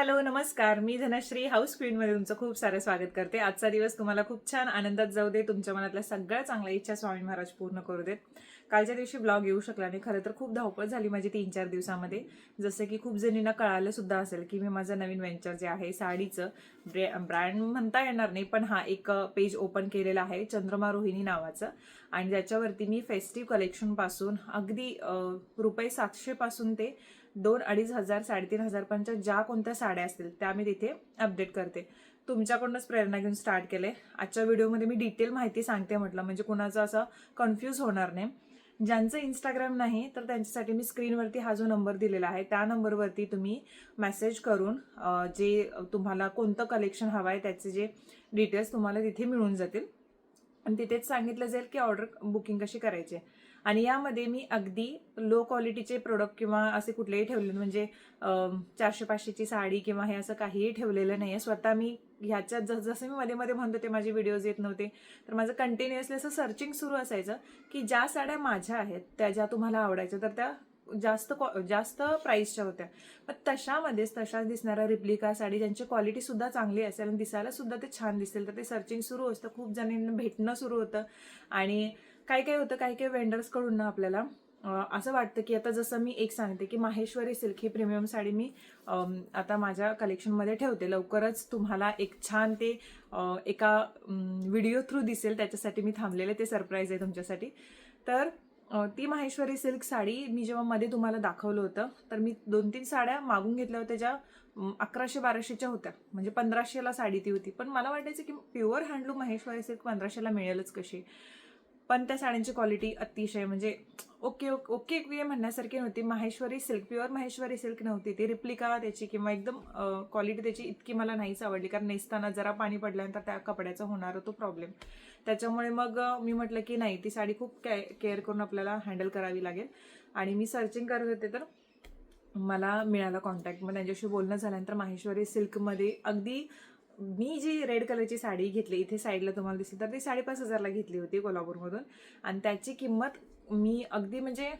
Hello नमस्कार. मी Dhanashree house क्वीनमध्ये तुमचं खूप सारं स्वागत करते. आजचा दिवस तुम्हाला खूप छान आनंदात जाऊ दे. तुमच्या मनातल्या सगळ्या चांगल्या इच्छा स्वामी महाराज पूर्ण करू देत. कालच्या दिवशी ब्लॉग येऊ शकला नाही. खरं तर खूप धावपळ झाली माझी तीन चार दिवसामध्ये. जसं की खूप जणींना कळालं सुद्धा असेल की मी माझं नवीन व्हेंचर जे आहे साडीचं ब्रॅ ब्रँड म्हणता येणार नाही पण हा एक पेज ओपन केलेला आहे चंद्रमा रोहिणी नावाचं. आणि ज्याच्यावरती मी फेस्टिव्ह कलेक्शनपासून अगदी रुपये सातशेपासून ते दोन अडीच हजार साडेतीन हजारपर्यंतच्या ज्या कोणत्या साड्या असतील त्या मी तिथे अपडेट करते. तुमच्याकडूनच प्रेरणा घेऊन स्टार्ट केले. आजच्या व्हिडिओमध्ये मी डिटेल माहिती सांगते म्हटलं म्हणजे कुणाचं असं कन्फ्यूज होणार नाही. ज्यांचं इंस्टाग्राम नाही तर त्यांच्यासाठी मी स्क्रीनवरती हा जो नंबर दिलेला आहे त्या नंबरवरती तुम्ही मेसेज करून जे तुम्हाला कोणतं कलेक्शन हवं आहे त्याचे जे डिटेल्स तुम्हाला तिथे मिळून जातील. आणि तिथेच सांगितलं जाईल की ऑर्डर बुकिंग कशी करायची आहे. आणि यामध्ये मी अगदी लो क्वालिटीचे प्रोडक्ट किंवा असे कुठलेही ठेवले म्हणजे चारशे पाचशेची साडी किंवा हे असं काहीही ठेवलेलं नाही आहे स्वतः मी ह्याच्यात जस जसं मी मध्ये मध्ये म्हणत होते माझे व्हिडिओज येत नव्हते तर माझं कंटिन्युअसली असं सर्चिंग सुरू असायचं की ज्या साड्या माझ्या आहेत त्या ज्या तुम्हाला आवडायच्या तर त्या जास्त क्वा- जास्त प्राईसच्या होत्या. पण तशामध्येच तशाच दिसणाऱ्या रिप्लिका साडी ज्यांची क्वालिटी सुद्धा चांगली असेल आणि दिसायला सुद्धा ते छान दिसेल तर ते सर्चिंग सुरू असतं. खूप जणांना भेटणं सुरू होतं आणि काय काय होतं काही काही वेंडर्सकडून ना आपल्याला. असं वाटतं की आता जसं मी एक सांगते की माहेश्वरी सिल्क ही प्रीमियम साडी मी आता माझ्या कलेक्शनमध्ये ठेवते. लवकरच तुम्हाला एक छान ते एका व्हिडिओ थ्रू दिसेल. त्याच्यासाठी मी थांबलेले ते सरप्राईज आहे तुमच्यासाठी. तर ती माहेश्वरी सिल्क साडी मी जेव्हा मध्ये तुम्हाला दाखवलं होतं तर मी दोन तीन साड्या मागून घेतल्या होत्या ज्या अकराशे बाराशेच्या होत्या. म्हणजे पंधराशेला साडी ती होती. पण मला वाटायचं की प्युअर हँडलूम माहेश्वरी सिल्क पंधराशेला मिळेलच कशी. पण त्या साड्यांची क्वालिटी अतिशय म्हणजे ओके ओके ओके म्हणण्यासारखी नव्हती. Maheshwari silk pure Maheshwari silk नव्हती. ती रिप्लिका त्याची किंवा एकदम क्वालिटी त्याची इतकी मला नाहीच आवडली. कारण नेसताना जरा पाणी पडल्यानंतर त्या कपड्याचा होणार होतो प्रॉब्लेम त्याच्यामुळे मग मी म्हटलं की नाही ती साडी खूप केअर करून आपल्याला हँडल करावी लागेल. आणि मी सर्चिंग करत होते तर मला मिळाला कॉन्टॅक्ट मग त्यांच्याशी बोलणं झाल्यानंतर माहेश्वरी सिल्कमध्ये अगदी मी जी रेड कलरची साडी घेतली इथे साईडला तुम्हाला दिसली तर ती साडेपाच हजारला घेतली होती कोल्हापूरमधून. आणि त्याची किंमत मी अगदी म्हणजे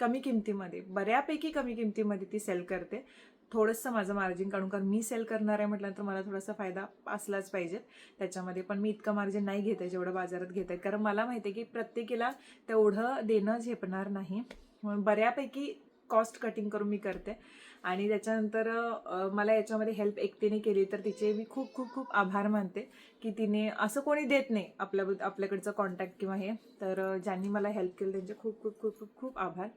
कमी किमतीमध्ये बऱ्यापैकी कमी किमतीमध्ये ती सेल करते. थोडंसं माझं मार्जिन काढून कारण मी सेल करणार आहे म्हटल्यानंतर मला थोडासा फायदा असलाच पाहिजे त्याच्यामध्ये. पण मी इतकं मार्जिन नाही घेत आहे जेवढं बाजारात घेत आहे कारण मला माहिती आहे की प्रत्येकीला तेवढं देणं झेपणार नाही. म्हणून बऱ्यापैकी कॉस्ट कटिंग करून मी करते. आणि त्याच्यानंतर मला याच्यामध्ये हेल्प एकटीने केली तर तिचे मी खूप खूप खूप आभार मानते की तिने असं कोणी देत नाही आपल्या आपल्याकडचं कॉन्टॅक्ट किंवा हे. तर ज्यांनी मला हेल्प केली त्यांचे खूप खूप खूप खूप खूप आभार.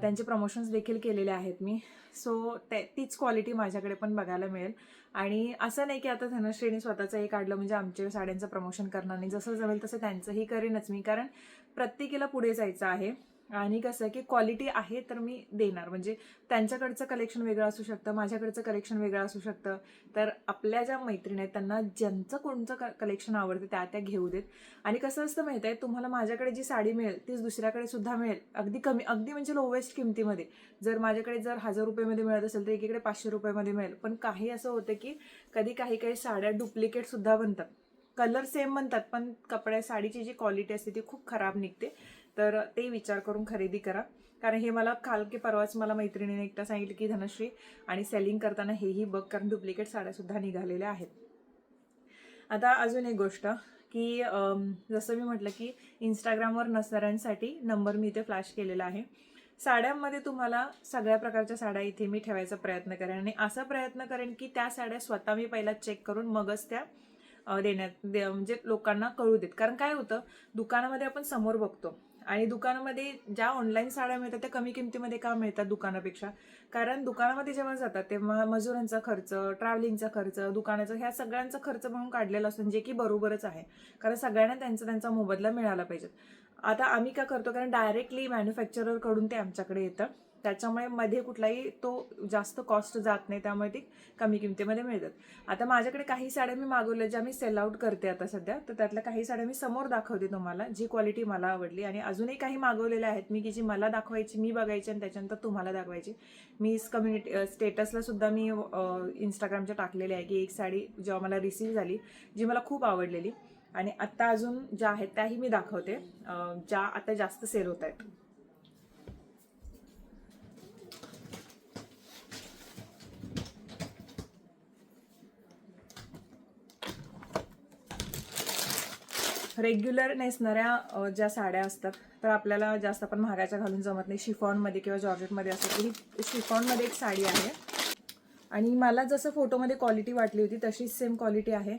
त्यांचे प्रमोशन्स देखील केलेले आहेत मी. सो ते तीच क्वालिटी माझ्याकडे पण बघायला मिळेल. आणि असं नाही की आता धनश्रीने स्वतःचं हे काढलं म्हणजे आमच्या साड्यांचं प्रमोशन करणार नाही. जसं जमेल तसं त्यांचंही करेनच मी. कारण प्रत्येकीला पुढे जायचं आहे. आणि कसं आहे की क्वालिटी आहे तर मी देणार. म्हणजे त्यांच्याकडचं कलेक्शन वेगळं असू शकतं माझ्याकडचं कलेक्शन वेगळं असू शकतं. तर आपल्या ज्या मैत्रिणी आहेत त्यांना ज्यांचं कोणचं क कलेक्शन आवडतं त्या त्या घेऊ देत. आणि कसं असतं माहिती आहे तुम्हाला माझ्याकडे जी साडी मिळेल तीच दुसऱ्याकडे सुद्धा मिळेल. अगदी कमी अगदी म्हणजे लोवेस्ट किमतीमध्ये. जर माझ्याकडे जर हजार रुपयेमध्ये मिळत असेल तर एकीकडे पाचशे रुपयेमध्ये मिळेल. पण काही असं होतं की कधी काही काही साड्या डुप्लिकेटसुद्धा बनतात. कलर सेम बनतात पण कपड्या साडीची जी क्वालिटी असते ती खूप खराब निघते. तर ते विचार करून खरेदी करा. कारण हे मला काल की परवाच मला मैत्रिणीने एकटा सांगितलं की धनश्री आणि सेलिंग करताना हेही बघ कारण डुप्लिकेट साड्यासुद्धा निघालेल्या आहेत. आता अजून एक गोष्ट की जसं मी म्हटलं की इंस्टाग्रामवर नसणाऱ्यांसाठी नंबर मी इथे फ्लॅश केलेला आहे. साड्यांमध्ये तुम्हाला सगळ्या प्रकारच्या साड्या इथे मी ठेवायचा प्रयत्न करेन आणि असा प्रयत्न करेन की त्या साड्या स्वतः मी पहिला चेक करून मगच त्या देण्यात दे म्हणजे लोकांना कळू देत. कारण काय होतं दुकानामध्ये आपण समोर बघतो. आणि दुकानामध्ये ज्या ऑनलाईन साड्या मिळतात त्या कमी किमतीमध्ये का मिळतात दुकानापेक्षा? कारण दुकानामध्ये जेव्हा जातात तेव्हा मजुरांचा खर्च ट्रॅव्हलिंगचा खर्च दुकानाचा ह्या सगळ्यांचा खर्च म्हणून काढलेला असतो जे की बरोबरच आहे. कारण सगळ्यांना त्यांचा त्यांचा मोबदला मिळाला पाहिजे. आता आम्ही काय करतो? कारण डायरेक्टली मॅन्युफॅक्चररकडून ते आमच्याकडे येतं. त्याच्यामुळे मध्ये कुठलाही तो जास्त कॉस्ट जात नाही त्यामुळे ती कमी किमतीमध्ये मिळतात. आता माझ्याकडे काही साड्या मी मागवल्या ज्या मी सेल आउट करते आता सध्या तर त्यातल्या काही साड्या मी समोर दाखवते तुम्हाला जी क्वालिटी मला आवडली. आणि अजूनही काही मागवलेल्या आहेत मी की जी मला दाखवायची मी बघायची आणि त्याच्यानंतर तुम्हाला दाखवायची. मी कम्युनिटी स्टेटसला सुद्धा मी इंस्टाग्रामच्या टाकलेले आहे की एक साडी जेव्हा मला रिसीव झाली जी मला खूप आवडलेली. आणि आत्ता अजून ज्या आहेत त्याही मी दाखवते ज्या आता जास्त सेल होत आहेत. रेग्युलर नेसणाऱ्या ज्या साड्या असतात तर आपल्याला जास्त आपण महागाच्या घालून जमत नाही. शिफॉनमध्ये किंवा जॉर्जेटमध्ये असतात ही शिफॉनमध्ये एक साडी आहे. आणि मला जसं फोटोमध्ये क्वालिटी वाटली होती तशीच सेम क्वालिटी आहे.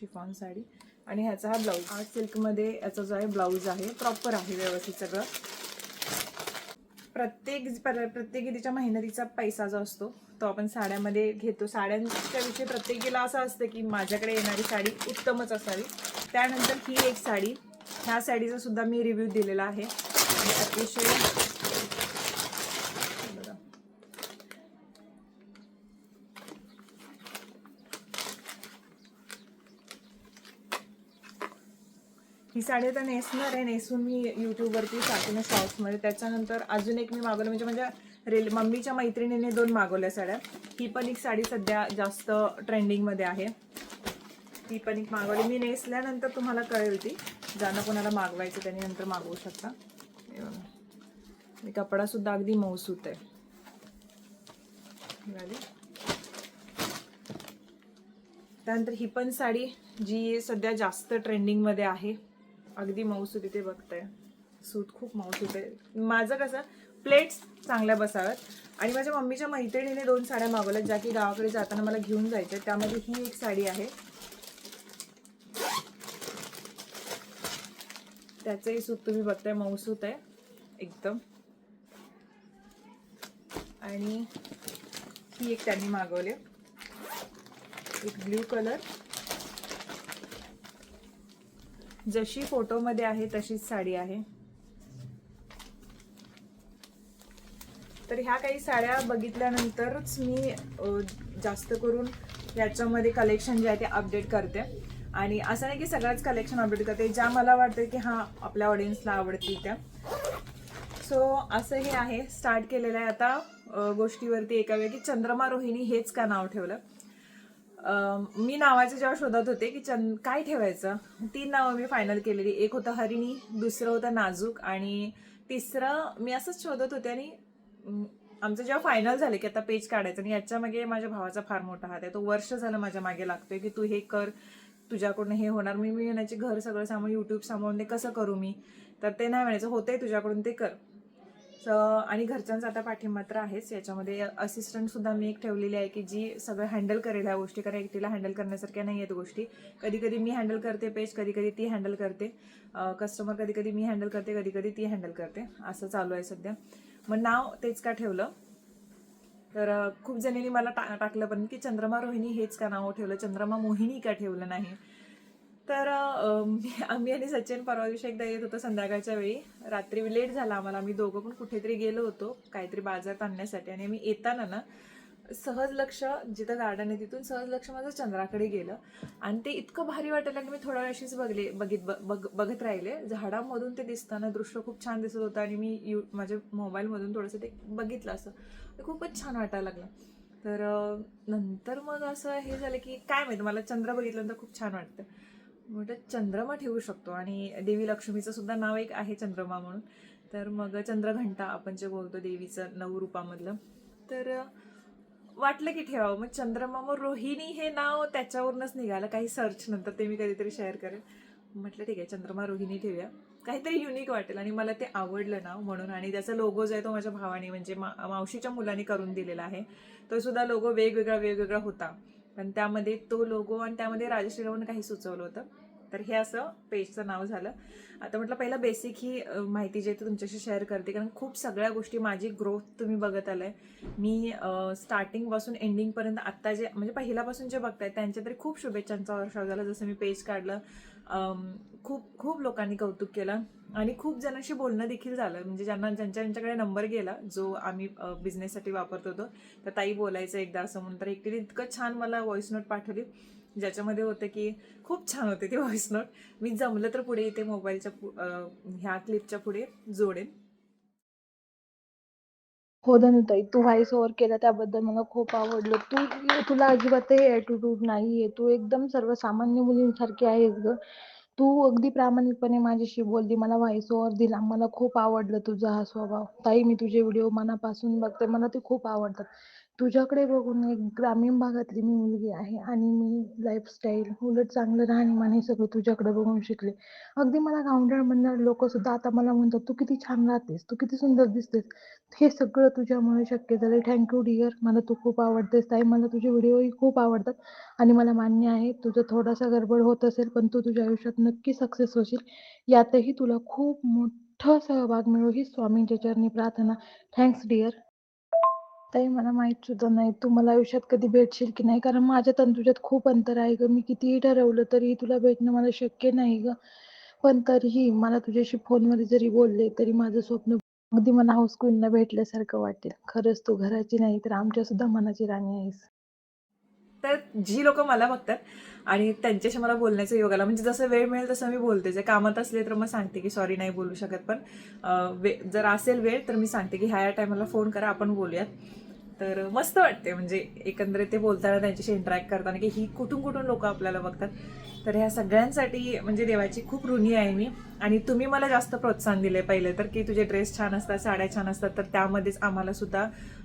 शिफॉन साडी. आणि ह्याचा हा ब्लाऊज हा सिल्कमध्ये याचा जो आहे ब्लाऊज आहे प्रॉपर आहे व्यवस्थित सगळं. प्रत्येक पर- प्रत्येक तिच्या मेहनतीचा पैसा जो असतो तो आपण साड्यामध्ये घेतो. साड्यांच्या विषयी प्रत्येकीला असं असतं की माझ्याकडे येणारी साडी उत्तमच असावी. त्यानंतर ही एक साडी ह्या साडीचा सुद्धा मी रिव्ह्यू दिलेला आहे. आणि अतिशय बघा. ही साडी आता नेसणार आहे नेसून मी यूट्यूबवरती टाकून शॉर्ट्समध्ये त्याच्यानंतर अजून एक मी मागवलं म्हणजे माझ्या रेल मम्मीच्या मैत्रिणीने दोन मागवल्या साड्या. ही पण एक साडी सध्या जास्त ट्रेंडिंगमध्ये आहे. ती पण एक मागवली. मी नेसल्यानंतर तुम्हाला कळेल ती. ज्यांना कोणाला मागवायचं त्यांनी नंतर मागवू शकता. कपडासुद्धा अगदी मऊसूत आहे. त्यानंतर ही पण साडी जी सध्या जास्त ट्रेंडिंगमध्ये आहे अगदी मऊसूत इथे बघताय. सूत खूप मऊसूत आहे माझं कसं प्लेट्स चांगल्या बसाव्यात. आणि माझ्या मम्मीच्या मैत्रिणीने दोन साड्या मागवल्यात ज्या की गावाकडे जाताना मला घेऊन जायच्या. त्यामध्ये ही एक साडी आहे. त्याचंही सूत तुम्ही बघताय मऊसूत आहे एकदम. आणि ही एक त्यांनी मागवली. एक ब्ल्यू कलर. जशी फोटोमध्ये आहे तशीच साडी आहे. तर ह्या काही साड्या बघितल्यानंतरच मी जास्त करून याच्यामध्ये कलेक्शन जे आहे ते अपडेट करते. आणि असं नाही की सगळ्याच कलेक्शन अपडेट करते ज्या मला वाटतं की हां आपल्या ऑडियन्सला आवडतील त्या. सो असं हे आहे. स्टार्ट केलेलं आहे आता गोष्टीवरती एका वेळी की चंद्रमा रोहिणी हेच का नाव ठेवलं? मी नावाचं जेव्हा शोधत होते की चंद काय ठेवायचं? तीन नावं मी फायनल केलेली. एक होतं हरिणी दुसरं होतं नाजूक आणि तिसरं मी असंच शोधत होते आणि आमचं जेव्हा फायनल झालं की आता पेज काढायचं आणि याच्या मागे माझ्या भावाचा फार मोठा हात आहे. तो वर्ष झालं माझ्या मागे लागतोय की तू हे कर तुझ्याकडून हे होणार. मी मी म्हणायचे घर सगळं सांभाळून यूट्यूब सांभाळून ते कसं करू मी? तर ते नाही म्हणायचं होतंय तुझ्याकडून ते कर. तर आणि घरच्यांचा आता पाठिंबा तर आहेच. याच्यामध्ये असिस्टंट सुद्धा मी एक ठेवलेली आहे की जी सगळं हँडल करेल ह्या गोष्टी. कारण एकटीला हँडल करण्यासारख्या नाही आहेत गोष्टी. कधी कधी मी हँडल करते पेज कधी कधी ती हँडल करते. कस्टमर कधी कधी मी हँडल करते कधी कधी ती हँडल करते. असं चालू आहे सध्या. मग नाव तेच का ठेवलं? तर खूप जणींनी मला टा टाकलं पण की चंद्रमा रोहिणी हेच का नाव ठेवलं? चंद्रमा मोहिनी का ठेवलं नाही? तर आम्ही आणि सचिन परवा दिवशी एकदा येत होतो संध्याकाळच्या वेळी. रात्री लेट झाला आम्हाला. आम्ही दोघं पण कुठेतरी गेलो होतो काहीतरी बाजारात आणण्यासाठी. आणि आम्ही येताना ना सहज लक्ष जिथं गार्डन आहे तिथून सहज लक्ष माझं चंद्राकडे गेलं. आणि ते इतकं भारी वाटायला की मी थोड्या वेळ अशीच बघले बघित ब- बघ- बघत राहिले. झाडामधून ते दिसताना दृश्य खूप छान दिसत होतं आणि मी यू माझ्या मोबाईलमधून थोडंसं ते बघितलं असं. ते खूपच छान वाटायला लागलं. तर नंतर मग असं हे झालं की काय माहिती मला चंद्र बघितल्यानंतर खूप छान वाटतं. म्हटलं चंद्रमा ठेवू शकतो आणि देवी लक्ष्मीचं सुद्धा नाव एक आहे चंद्रमा म्हणून. तर मग चंद्रघंटा आपण जे बोलतो देवीचं नऊ रूपामधलं. तर वाटलं की ठेवावं. मग चंद्रमा मग रोहिणी हे नाव त्याच्यावरूनच निघालं. काही सर्च नंतर ते मी कधीतरी शेअर करेन म्हटलं ठीक आहे चंद्रमा रोहिणी ठेवूया. काहीतरी युनिक वाटेल आणि मला ते आवडलं नाव म्हणून. आणि त्याचा लोगो जो आहे तो माझ्या भावाने म्हणजे मा मावशीच्या मुलाने करून दिलेला आहे. तो सुद्धा लोगो वेगवेगळा वेगवेगळा होता. पण त्यामध्ये तो लोगो आणि त्यामध्ये राजश्री रावनं काही सुचवलं होतं. तर हे असं पेजचं नाव झालं. आता म्हटलं पहिलं बेसिक ही माहिती जी आहे ती तुमच्याशी शेअर करते. कारण खूप सगळ्या गोष्टी माझी ग्रोथ तुम्ही बघत आलाय. मी स्टार्टिंगपासून एंडिंगपर्यंत आत्ता जे म्हणजे पहिल्यापासून जे बघताय त्यांच्या तरी खूप शुभेच्छांचा वर्षाव झाला. जसं मी पेज काढलं खूप खूप लोकांनी कौतुक केलं. आणि खूप जणांशी बोलणं देखील झालं. म्हणजे ज्यांना ज्यांच्या ज्यांच्याकडे नंबर गेला जो आम्ही बिझनेससाठी वापरत होतो. तर ताई बोलायचं एकदा असं म्हणून. तर एकटीने इतकं छान मला व्हॉइस नोट पाठवली. ज्याच्यामध्ये होतं की खूप छान होते ते व्हॉइस नोट मी जमलं तर पुढे इथे मोबाईलच्या ह्या क्लिपच्या पुढे जोडेन. हो धनुताई तू व्हॉइस ओव्हर केला त्याबद्दल मला खूप आवडलं. तू तुला अजिबात ॲटिट्यूड नाहीये. तू एकदम सर्वसामान्य मुलींसारखी आहेस ग. तू अगदी प्रामाणिकपणे माझ्याशी बोलली मला व्हॉइस ओव्हर दिला. मला खूप आवडलं तुझा हा स्वभाव. ताई मी तुझे व्हिडिओ मनापासून बघते. मला ते खूप आवडतात. तुझ्याकडे बघून एक ग्रामीण भागातली मी मुलगी आहे आणि मी लाईफस्टाईल उलट चांगलं राहणीमान हे सगळं तुझ्याकडे बघून शिकले. अगदी मला गावंढळ म्हणणारे लोक सुद्धा आता मला म्हणतात तू किती छान राहतेस तू किती सुंदर दिसतेस. हे सगळं तुझ्यामुळे शक्य झालं थँक्यू डिअर मला तू खूप आवडतेस ताई. मला तुझे व्हिडिओही खूप आवडतात आणि मला मान्य आहे तुझं थोडासा गडबड होत असेल पण तू तुझ्या आयुष्यात नक्की सक्सेस होशील. यातही तुला खूप मोठं सहभाग मिळो ही स्वामींच्या चरणी प्रार्थना. थँक्स डिअर ताई मला माहीत सुद्धा नाही. तू मला आयुष्यात कधी भेटशील की नाही? कारण माझ्यात आणि तुझ्यात खूप अंतर आहे ग. मी कितीही ठरवलं तरी तुला भेटणं मला शक्य नाही ग. पण तरीही मला तुझ्याशी फोनमध्ये जरी बोलले तरी माझं स्वप्न अगदी मला हाऊस क्वीनला भेटल्यासारखं वाटेल. खरंच तू घराची नाही तर आमच्या सुद्धा मनाची राणी आहेस. तर जी लोक मला बघतात आणि त्यांच्याशी मला बोलण्याचा योग आला म्हणजे जसं वेळ मिळेल तसं मी बोलते. जे कामात असले तर मग सांगते की सॉरी नाही बोलू शकत. पण वे जर असेल वेळ तर मी सांगते की ह्या या टायमाला फोन करा आपण बोलूयात. तर मस्त वाटते म्हणजे एकंदरीत ते बोलताना त्यांच्याशी इंटरॅक्ट करताना की ही कुठून कुठून लोक आपल्याला बघतात. तर ह्या सगळ्यांसाठी म्हणजे देवाची खूप ऋणी आहे मी. आणि तुम्ही मला जास्त प्रोत्साहन दिले पहिले तर की तुझे ड्रेस छान असतात साड्या छान असतात तर त्यामध्येच आम्हाला सुद्धा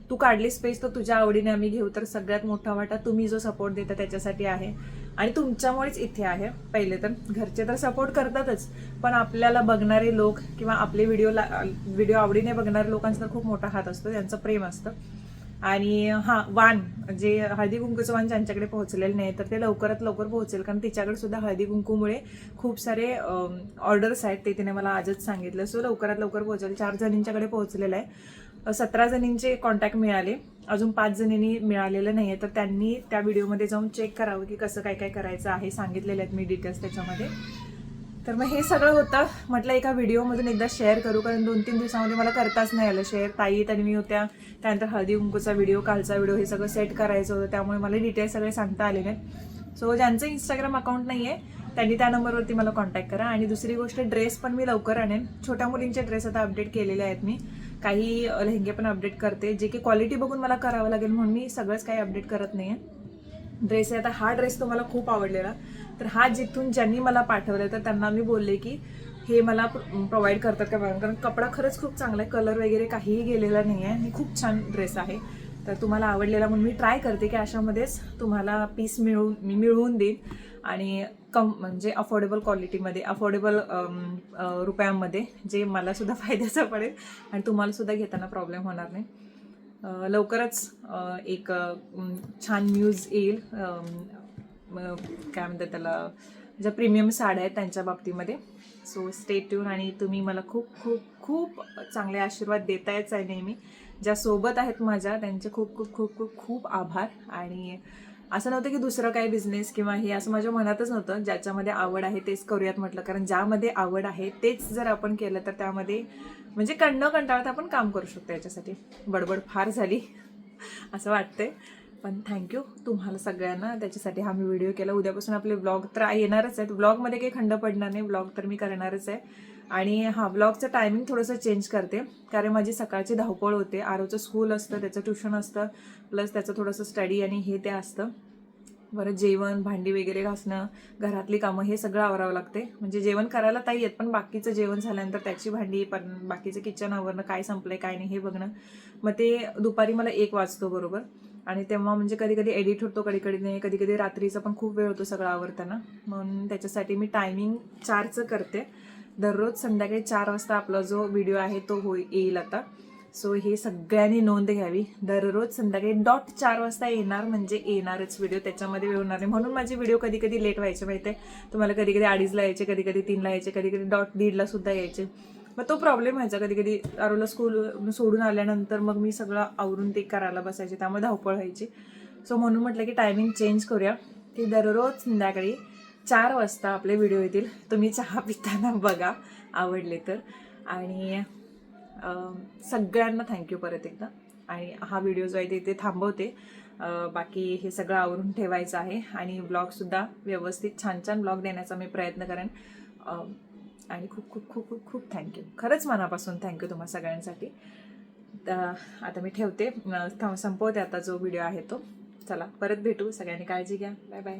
तू काढली स्पेस तर तुझ्या आवडीने आम्ही घेऊ. तर सगळ्यात मोठा वाटा तुम्ही जो सपोर्ट देता त्याच्यासाठी आहे. आणि तुमच्यामुळेच इथे आहे पहिले तर. घरचे तर सपोर्ट करतातच. पण आपल्याला बघणारे लोक किंवा आपले व्हिडिओ ला व्हिडिओ आवडीने बघणारे लोकांचा खूप मोठा हात असतो. त्यांचं प्रेम असतं. आणि हा वाण जे हळदी कुंकूचं वाण ज्यांच्याकडे पोहोचलेलं नाही तर ते लवकरात लवकर पोहोचेल. कारण तिच्याकडे सुद्धा हळदी कुंकूमुळे खूप सारे ऑर्डर्स आहेत. ते तिने मला आजच सांगितलं. सो लवकरात लवकर पोहोचेल. चार जणींच्याकडे पोहोचलेलं आहे. सतरा जणींचे कॉन्टॅक्ट मिळाले. अजून पाच जणींनी मिळालेलं नाही आहे तर त्यांनी त्या व्हिडिओमध्ये जाऊन चेक करावं की कसं काय काय करायचं आहे. सांगितलेलं आहेत मी डिटेल्स त्याच्यामध्ये. तर मग हे सगळं होतं. म्हटलं एका व्हिडिओमधून एकदा शेअर करू कारण दोन तीन दिवसामध्ये मला करताच नाही आलं. शेअर ताई आणि मी होत्या. त्यानंतर हळदी कुंकूचा व्हिडिओ कालचा व्हिडिओ हे सगळं सेट करायचं होतं. त्यामुळे मला डिटेल्स सगळे सांगता आले नाहीत. सो ज्यांचं इंस्टाग्राम अकाउंट नाही आहे त्यांनी त्या नंबरवरती मला कॉन्टॅक्ट करा. आणि दुसरी गोष्ट ड्रेस पण मी लवकर आणेन. छोट्या मुलींचे ड्रेस आता अपडेट केलेले आहेत मी. काही लेहंगे पण अपडेट करते. जे की क्वालिटी बघून मला करावं लागेल म्हणून मी सगळंच काही अपडेट करत नाही आहे ड्रेस आहे. आता हा ड्रेस तुम्हाला खूप आवडलेला. तर हा जिथून ज्यांनी मला पाठवलं तर त्यांना मी बोलले की हे मला प्रोव्हाइड करतात का कारण कपडा खरंच खूप चांगला आहे कलर वगैरे काहीही गेलेला नाही आहे आणि खूप छान ड्रेस आहे. तर तुम्हाला आवडलेला म्हणून मी ट्राय करते की अशामध्येच तुम्हाला पीस मिळवून मी मिळवून देईन आणि कम म्हणजे अफोर्डेबल क्वालिटीमध्ये अफोर्डेबल रुपयांमध्ये जे मला सुद्धा फायद्याचं पडेल आणि तुम्हाला सुद्धा घेताना प्रॉब्लेम होणार नाही. लवकरच एक छान न्यूज येईल. काय म्हणतात त्याला ज्या प्रीमियम साड्या आहेत त्यांच्या बाबतीमध्ये. सो स्टे ट्यून आणि तुम्ही मला खूप खूप खूप चांगले आशीर्वाद देतायच आहे नेहमी. ज्या सोबत आहेत माझ्या त्यांचे खूप खूप खूप खूप खूप आभार. आणि असं नव्हतं की दुसरं काही बिझनेस किंवा हे असं माझ्या मनातच नव्हतं. ज्याच्यामध्ये आवड आहे तेच करूयात म्हटलं. कारण ज्यामध्ये आवड आहे तेच जर आपण केलं तर त्यामध्ये म्हणजे कण न कंटाळता आपण काम करू शकतो याच्यासाठी. बडबड फार झाली असं वाटतंय. पण थँक्यू तुम्हाला सगळ्यांना त्याच्यासाठी हा मी व्हिडिओ केला. उद्यापासून आपले ब्लॉग तर येणारच आहेत. ब्लॉगमध्ये काही खंड पडणार नाही. ब्लॉग तर मी करणारच आहे. आणि हा ब्लॉगचं टायमिंग थोडंसं चेंज करते. कारण माझी सकाळची धावपळ होते. आरोचं स्कूल असतं त्याचं ट्युशन असतं. प्लस त्याचं थोडंसं स्टडी आणि हे ते असतं. बरं जेवण भांडी वगैरे घासणं घरातली कामं हे सगळं आवरावं लागते. म्हणजे जेवण करायला ताई येत पण बाकीचं जेवण झाल्यानंतर त्याची भांडी पण बाकीचं किचन आवरणं काय संपलंय काय नाही हे बघणं. मग ते दुपारी मला एक वाजतो बरोबर. आणि तेव्हा म्हणजे कधी कधी एडिट होतो कधी कधी नाही कधी कधी रात्रीचा पण खूप वेळ होतो सगळं आवरताना. म्हणून त्याच्यासाठी मी टायमिंग चारचं करते. दररोज संध्याकाळी चार वाजता आपला जो व्हिडिओ आहे तो हो येईल आता. सो हे सगळ्यांनी नोंद घ्यावी. दररोज संध्याकाळी डॉट चार वाजता येणार म्हणजे येणारच व्हिडिओ त्याच्यामध्ये वेळ होणार नाही. म्हणून माझे व्हिडिओ कधी कधी लेट व्हायचे माहिती आहे तुम्हाला कधी कधी अडीचला यायचे कधी कधी तीनला यायचे कधी कधी डॉट दीडला सुद्धा यायचे. मग तो प्रॉब्लेम व्हायचा. कधी कधी आरोला स्कूल सोडून आल्यानंतर मग मी सगळं आवरून ते करायला बसायचे. त्यामुळे धावपळ व्हायची. सो म्हणून म्हटलं की टायमिंग चेंज करूया. की दररोज संध्याकाळी चार वाजता आपले व्हिडिओ येतील. तुम्ही चहा पिताना बघा. आवडले तर. आणि सगळ्यांना थँक्यू परत एकदा. आणि हा व्हिडिओ जो आहे ते इथे थांबवते. बाकी हे सगळं आवरून ठेवायचं आहे. आणि ब्लॉगसुद्धा व्यवस्थित छान छान ब्लॉग देण्याचा मी प्रयत्न करेन. आणि खूप खूप खूप खूप खूप थँक्यू खरंच मनापासून थँक्यू तुम्हा सगळ्यांसाठी. तर आता मी ठेवते. संपवते आता जो व्हिडिओ आहे तो. चला परत भेटू. सगळ्यांनी काळजी घ्या. Bye bye